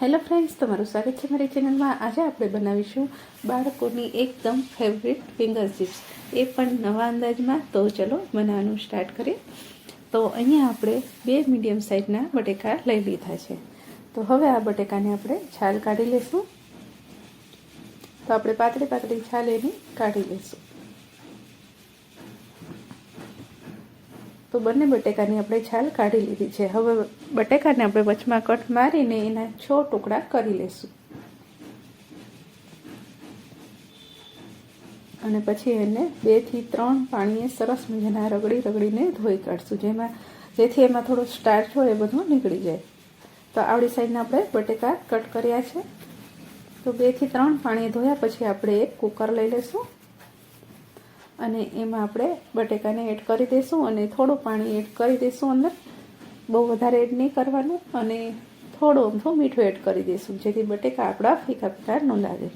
Hello friends તમારું સ્વાગત છે મારી ચેનલમાં આજે આપણે બનાવીશું બાળકોની એકદમ ફેવરિટ ફિંગર ચિપ્સ એ પણ નવા અંદાજમાં. તો ચલો બનાવવાનું સ્ટાર્ટ કરીએ. તો અહીંયા આપણે બે મીડિયમ સાઇઝના બટેકા લઈ લીધા છે. તો હવે આ બટેકાને આપણે છાલ કાઢી લઈશું તો આપણે પાતળી પાતળી છાલ એની કાઢી લઈશું તો બંને બટેકાની આપણે છાલ કાઢી લીધી છે. હવે બટેકાને આપણે વચમાં કટ મારીને એના છ ટુકડા કરી લઈશું. અને પછી એને બેથી ત્રણ પાણીએ સરસ મજાના રગડી રગડીને ધોઈ કાઢશું. જેમાં જેથી એમાં થોડો સ્ટાર્ચ હોય એ બધું નીકળી જાય. તો આવડી સાઈડના આપણે બટેકા કટ કર્યા છે. તો બેથી ત્રણ પાણી ધોયા પછી આપણે એક કુકર લઈ લઈશું. અને એમાં આપણે બટેકાને એડ કરી દઈશું અને થોડું પાણી એડ કરી દઈશું અંદર. બહુ વધારે એડ નહીં કરવાનું અને થોડું અમથું મીઠું એડ કરી દઈશું, જેથી બટેકા આપણા ફીકા ફીકા ન લાગે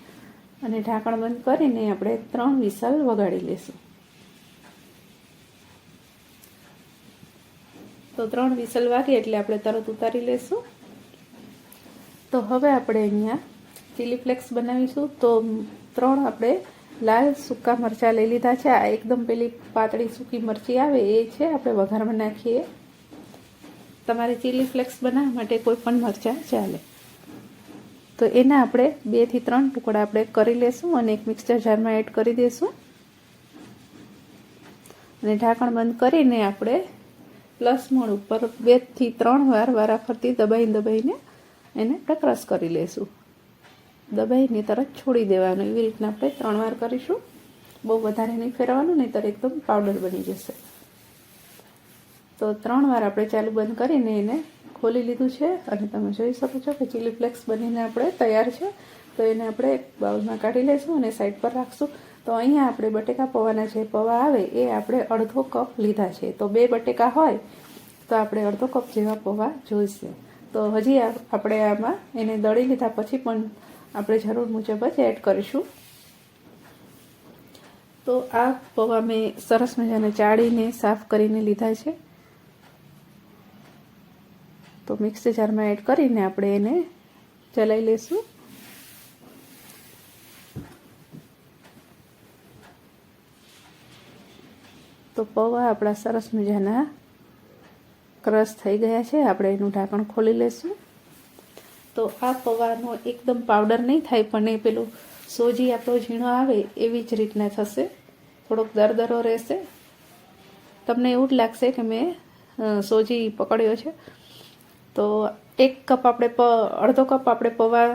અને ઢાંકણ બંધ કરીને આપણે ત્રણ વિસલ વગાડી લઈશું. તો ત્રણ વિસલ વાગે એટલે આપણે તરત ઉતારી લઈશું. તો હવે આપણે અહીંયા ચીલી ફ્લેક્સ બનાવીશું. તો ત્રણ આપણે લાલ સૂકા મરચાં લઈ લીધા છે. આ એકદમ પેલી પાતળી સૂકી મરચી આવે એ છે, આપણે વઘારમાં નાખીએ. તમારે ચીલી ફ્લેક્સ બનાવવા માટે કોઈ પણ મરચાં ચાલે. તો એના આપણે બેથી ત્રણ ટુકડા આપણે કરી લેશું અને એક મિક્સર જારમાં એડ કરી દઈશું અને ઢાંકણ બંધ કરીને આપણે પ્લસ મોડ ઉપર બેથી ત્રણ વાર વારાફરતી દબાઈને દબાઈને એને આપણે કરી લઈશું દબાઈને તરત છોડી દેવાનું. એવી રીતના આપણે ત્રણ વાર કરીશું. બહુ વધારે નહીં ફેરવાનું નહીંતર એકદમ પાવડર બની જશે. તો ત્રણ વાર આપણે ચાલુ બંધ કરીને એને ખોલી લીધું છે અને તમે જોઈ શકો છો કે ચીલી ફ્લેક્સ બનીને આપણે તૈયાર છે. તો એને આપણે બાઉલમાં કાઢી લઈશું અને સાઈડ પર રાખશું. તો અહીંયા આપણે બટેકા પૌવાના જે પૌવા આવે એ આપણે અડધો કપ લીધા છે. તો બે બટેકા હોય તો આપણે અડધો કપ જેવા પૌવા જોઈશે. તો હજી આપણે આમાં એને દળી લીધા પછી પણ આપણે જરૂર મુજબ જ એડ કરીશું. તો આ પૌવા મેં સરસ મજાને ચાળીને, સાફ કરીને લીધા છે. તો મિક્સર જારમાં એડ કરીને આપણે એને ચલાવી લઈશું તો પૌવા આપણા સરસ મજાના ક્રશ થઈ ગયા છે. આપણે એનું ઢાંકણ ખોલી લઈશું તો આ પૌવાનો એકદમ પાવડર નહીં થાય, પણ એ પેલું સોજી આપણો ઝીણો આવે એવી જ રીતના થશે. થોડોક દરદરો રહેશે. તમને એવું જ લાગશે કે મેં સોજી પકડ્યો છે. તો એક કપ આપણે પ, અડધો કપ આપણે પૌવા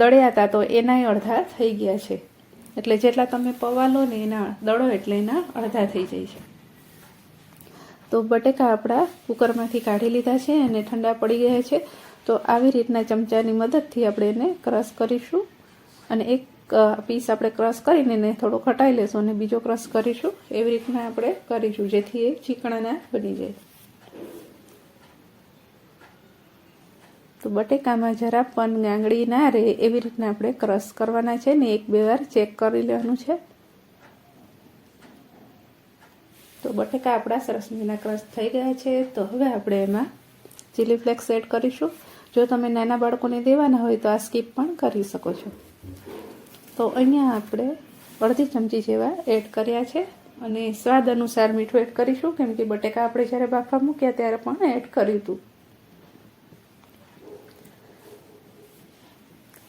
દળ્યા હતા તો એનાય અડધા થઈ ગયા છે. એટલે જેટલા તમે પૌવા લો ને એના દળો એટલે એના અડધા થઈ જાય છે. તો બટેકા આપણા કુકરમાંથી કાઢી લીધા છે અને ઠંડા પડી ગયા છે. તો આવી રીતના ચમચાની મદદથી આપણે એને ક્રશ કરીશું. અને એક પીસ આપણે ક્રશ કરીને એને થોડો ખટાઈ લેશું અને બીજો ક્રશ કરીશું. એવી રીતના આપણે કરીશું, જેથી એ ચીકણાના બની જાય. તો બટેકામાં જરા પણ ગાંગડી ના રહે એવી રીતના આપણે ક્રશ કરવાના છે ને એક બે વાર ચેક કરી લેવાનું છે. તો બટેકા આપણા સરસ મજાના ક્રશ થઈ ગયા છે. તો હવે આપણે એમાં ચીલી ફ્લેક્સ એડ કરીશું. જો તમે નાના બાળકોને દેવાના હોય તો આ સ્કીપ પણ કરી શકો છો. તો અહીંયા આપણે અડધી ચમચી જેવા એડ કર્યા છે અને સ્વાદ અનુસાર મીઠું એડ કરીશું. કેમ કે બટેકા આપણે જ્યારે બાફા મૂક્યા ત્યારે પણ એડ કર્યું હતું.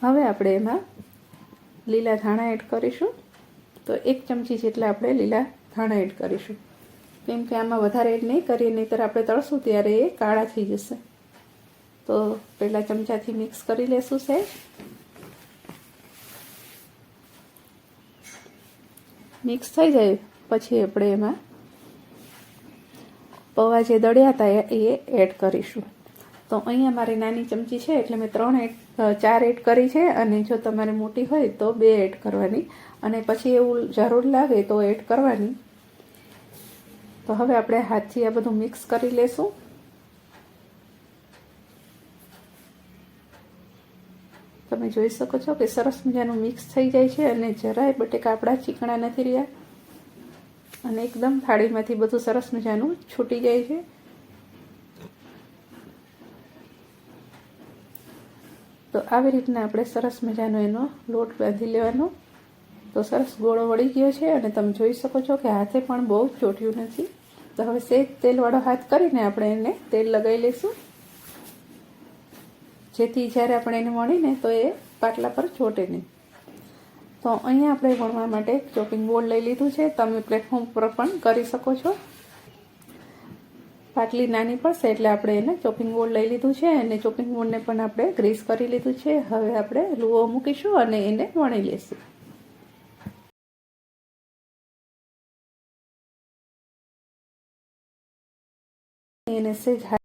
હવે આપણે એમાં લીલા ધાણા એડ કરીશું. તો એક ચમચી જેટલા આપણે લીલા ધાણા એડ કરીશું. કેમ કે આમાં વધારે એડ નહીં કરીએ, નહીંતર આપણે તળશું ત્યારે એ કાળા થઈ જશે. તો પહેલાં ચમચાથી મિક્સ કરી લેશું સહેજ મિક્સ થઈ જાય પછી આપણે એમાં પૌવા જે દળ્યા હતા એ એડ કરીશું. તો અહીંયા મારી નાની ચમચી છે એટલે મેં ત્રણ એડ ચાર એડ કરી છે અને જો તમારે મોટી હોય તો બે એડ કરવાની. અને પછી એવું જરૂર લાગે તો એડ કરવાની. તો હવે આપણે હાથથી આ બધું મિક્સ કરી લેશું. તમે જોઈ શકો છો કે સરસ મજાનું મિક્સ થઈ જાય છે અને જરાય બટેકા આપણા ચીકણા નથી રહ્યા. અને એકદમ થાળીમાંથી બધું સરસ મજાનું છૂટી જાય છે. તો આવી રીતના આપણે સરસ મજાનો એનો લોટ બાંધી લેવાનો. તો સરસ ગોળો વળી ગયો છે અને તમે જોઈ શકો છો કે હાથે પણ બહુ ચોટ્યું નથી. તો હવે સેજ તેલવાળો હાથ કરીને આપણે એને તેલ લગાવી લઈશું. જેથી જ્યારે આપણે એને વણીને તો એ પાટલા પર ચોટે નહીં. તો અહીંયા આપણે વણવા માટે ચોપિંગ બોર્ડ લઈ લીધું છે. તમે પ્લેટફોર્મ પર પણ કરી શકો છો. પાટલી નાની પડશે એટલે આપણે એને ચોપિંગ બોર્ડ લઈ લીધું છે અને ચોપિંગ બોર્ડને પણ આપણે ગ્રીસ કરી લીધું છે. હવે આપણે લુઓ મૂકીશું અને એને વણી લઈશું. એને સેજ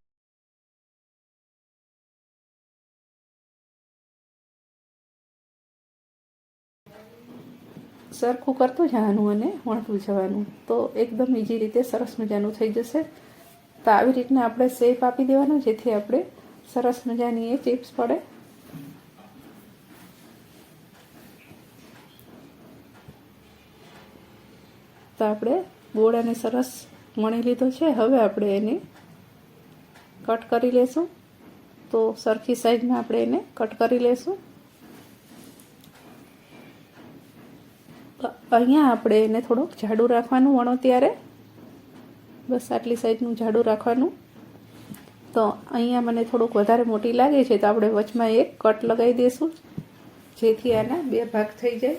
સરખું કરતું જવાનું અને વણતું જવાનું. તો એકદમ ઇઝી રીતે સરસ મજાનું થઈ જશે. તો આવી રીતના આપણે શેપ આપી દેવાનો, જેથી આપણે સરસ મજાની એ ચિપ્સ પડે. તો આપણે ગોળ અને સરસ વણી લીધો છે. હવે આપણે એને કટ કરી લેશું. તો સરખી સાઈઝમાં આપણે એને કટ કરી લેશું. અહીંયા આપણે એને થોડુંક જાડું રાખવાનું વણો ત્યારે. બસ આટલી સાઈઝનું જાડું રાખવાનું. તો અહીંયા મને થોડુંક વધારે મોટી લાગે છે તો આપણે વચમાં એક કટ લગાવી દઈશું જેથી આના બે ભાગ થઈ જાય.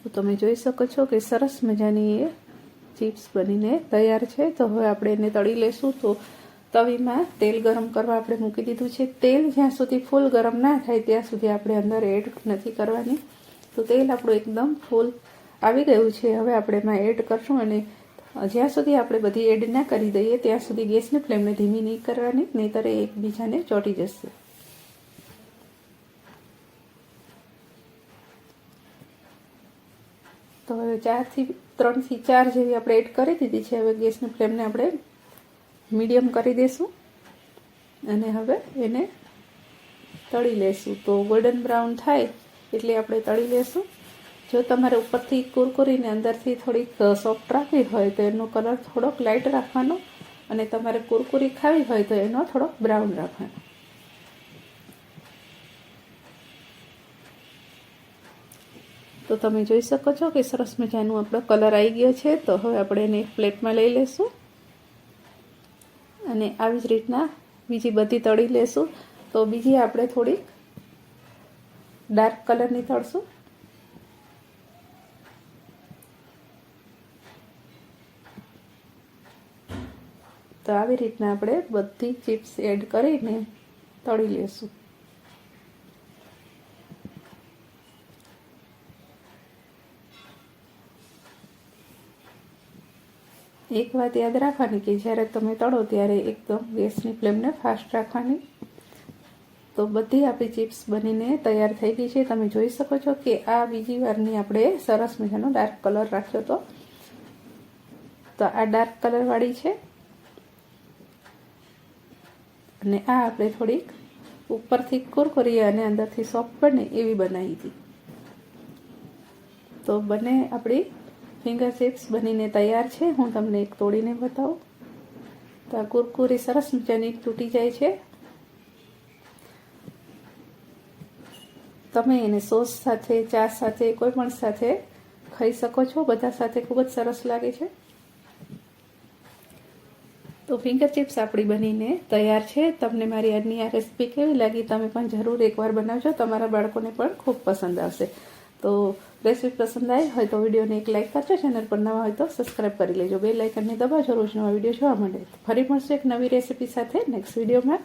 તો તમે જોઈ શકો છો કે સરસ મજાની એ ચિપ્સ બનીને તૈયાર છે. તો હવે આપણે એને તળી લેશું. તો તવીમાં તેલ ગરમ કરવા આપણે મૂકી દીધું છે. તેલ જ્યાં સુધી ફૂલ ગરમ ના થાય ત્યાં સુધી આપણે અંદર એડ નથી કરવાની. તો તેલ આપણું એકદમ ફૂલ આવી ગયું છે. હવે આપણે એમાં એડ કરશું અને જ્યાં સુધી આપણે બધી એડ ના કરી દઈએ, ત્યાં સુધી ગેસની ફ્લેમને ધીમી નહીં કરવાની, નહીંતર એ એકબીજાને ચોંટી જશે. તો હવે ચારથી, ત્રણથી ચાર જેવી આપણે એડ કરી દીધી છે. હવે ગેસની ફ્લેમને આપણે મીડિયમ કરી દઈશું અને હવે એને તળી લેશું. તો ગોલ્ડન બ્રાઉન થાય એટલે આપણે તળી લેશું. જો તમારે ઉપરથી કુરકુરીને અંદરથી થોડીક સોફ્ટ રાખવી હોય તો એનો કલર થોડોક લાઇટ રાખવાનો. અને તમારે કુરકુરી ખાવી હોય તો એનો થોડોક બ્રાઉન રાખવાનો. તો તમે જોઈ શકો છો કે સરસ મજાનું આપણો કલર આવી ગયો છે. તો હવે આપણે એને એક પ્લેટમાં લઈ લેશું. અને આવી જ રીતના બીજી બધી તળી લેશું. તો બીજી આપણે થોડીક ડાર્ક કલરની તળશું. તો આવી રીતના આપણે બધી ચિપ્સ એડ કરીને તળી લેશું. એક વાત યાદ રાખવાની કે જ્યારે તમે તળો ત્યારે એકદમ ગેસની ફ્લેમને ફાસ્ટ રાખવાની. તો બધી આપણી ચિપ્સ બનીને તૈયાર થઈ ગઈ છે. તમે જોઈ શકો છો કે આ બીજી વારની આપણે સરસ મજાનો ડાર્ક કલર રાખ્યો હતો તો આ ડાર્ક કલરવાળી છે. અને આ આપણે થોડીક ઉપરથી કુરકુરી અને અંદરથી સોફ્ટ બને એવી બનાવી હતી. તો બને આપણી ફિંગર ચિપ્સ બનીને તૈયાર છે. હું તમને એક તોડીને બતાવું. તો આ કુરકુરી સરસ મજાની તૂટી જાય છે. તમે એને સોસ સાથે, ચા સાથે, કોઈ પણ સાથે ખાઈ શકો છો. બધા સાથે ખૂબ જ સરસ લાગે છે. તો ફિંગર ચિપ્સ આપણી બનીને તૈયાર છે. તમને મારી આજની આ રેસીપી કેવી લાગી તમે પણ જરૂર એકવાર બનાવજો. તમારા બાળકોને પણ ખૂબ પસંદ આવશે. તો રેસીપી પસંદ આવી હોય તો વિડીયોને એક લાઇક કરજો ચેનલ પર નવા હોય તો સબસ્ક્રાઈબ કરી લેજો. બે લાઇકનને દબાવજો રોજ નવા વીડિયો જોવા મળે ફરી મળશે એક નવી રેસીપી સાથે નેક્સ્ટ વિડીયોમાં